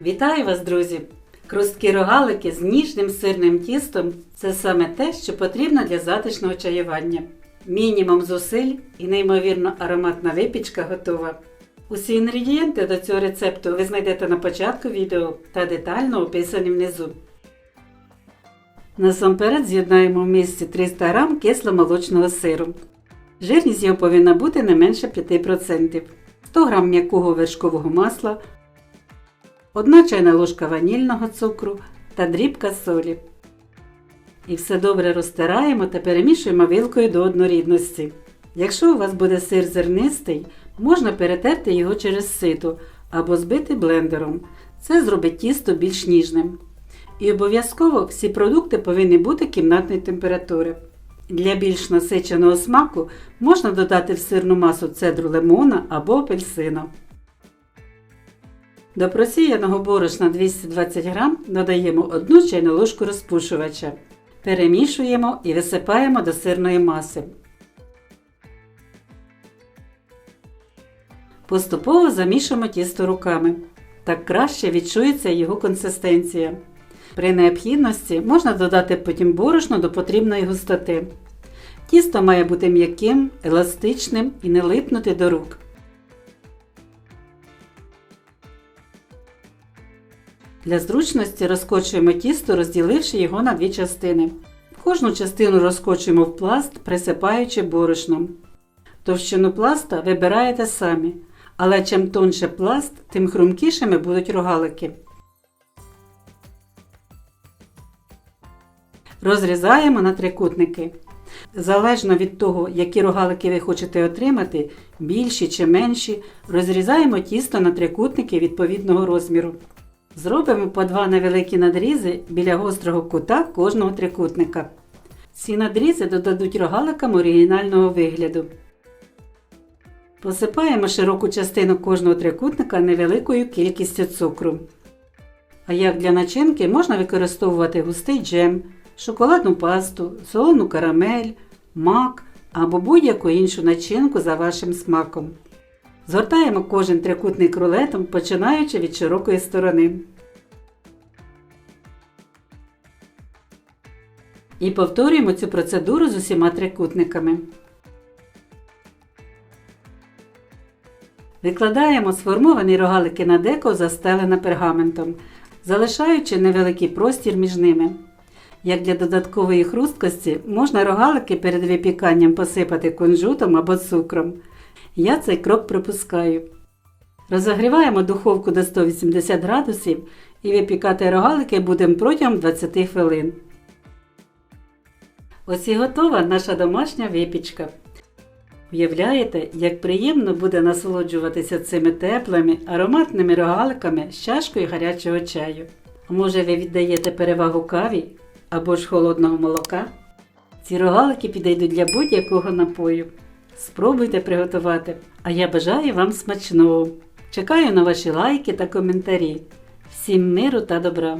Вітаю вас, друзі! Крусткі рогалики з ніжним сирним тістом це саме те, що потрібно для затишного чаювання. Мінімум зусиль і неймовірно ароматна випічка готова. Усі інгредієнти до цього рецепту ви знайдете на початку відео та детально описані внизу. Насамперед з'єднаємо в місці 300 г кисломолочного сиру. Жирність його повинна бути не менше 5%, 100 г м'якого вершкового масла, 1 чайна ложка ванільного цукру та дрібка солі. І все добре розтираємо та перемішуємо вилкою до однорідності. Якщо у вас буде сир зернистий, можна перетерти його через сито або збити блендером. Це зробить тісто більш ніжним. І обов'язково всі продукти повинні бути кімнатної температури. Для більш насиченого смаку можна додати в сирну масу цедру лимона або апельсина. До просіяного борошна 220 г додаємо 1 чайну ложку розпушувача. Перемішуємо і висипаємо до сирної маси. Поступово замішуємо тісто руками. Так краще відчується його консистенція. При необхідності можна додати потім борошно до потрібної густоти. Тісто має бути м'яким, еластичним і не липнути до рук. Для зручності розкочуємо тісто, розділивши його на дві частини. Кожну частину розкочуємо в пласт, присипаючи борошном. Товщину пласта вибираєте самі, але чим тонше пласт, тим хрумкішими будуть рогалики. Розрізаємо на трикутники. Залежно від того, які рогалики ви хочете отримати, більші чи менші, розрізаємо тісто на трикутники відповідного розміру. Зробимо по два невеликі надрізи біля гострого кута кожного трикутника. Ці надрізи додадуть рогаликам оригінального вигляду. Посипаємо широку частину кожного трикутника невеликою кількістю цукру. А як для начинки можна використовувати густий джем, шоколадну пасту, солону карамель, мак або будь-яку іншу начинку за вашим смаком. Згортаємо кожен трикутник рулетом, починаючи від широкої сторони. І повторюємо цю процедуру з усіма трикутниками. Викладаємо сформовані рогалики на деко, застелене пергаментом, залишаючи невеликий простір між ними. Як для додаткової хрусткості, можна рогалики перед випіканням посипати кунжутом або цукром. Я цей крок пропускаю. Розогріваємо духовку до 180 градусів і випікати рогалики будемо протягом 20 хвилин. Ось і готова наша домашня випічка. Уявляєте, як приємно буде насолоджуватися цими теплими, ароматними рогаликами з чашкою гарячого чаю. А може ви віддаєте перевагу каві або ж холодного молока? Ці рогалики підійдуть для будь-якого напою. Спробуйте приготувати. А я бажаю вам смачного. Чекаю на ваші лайки та коментарі. Всім миру та добра!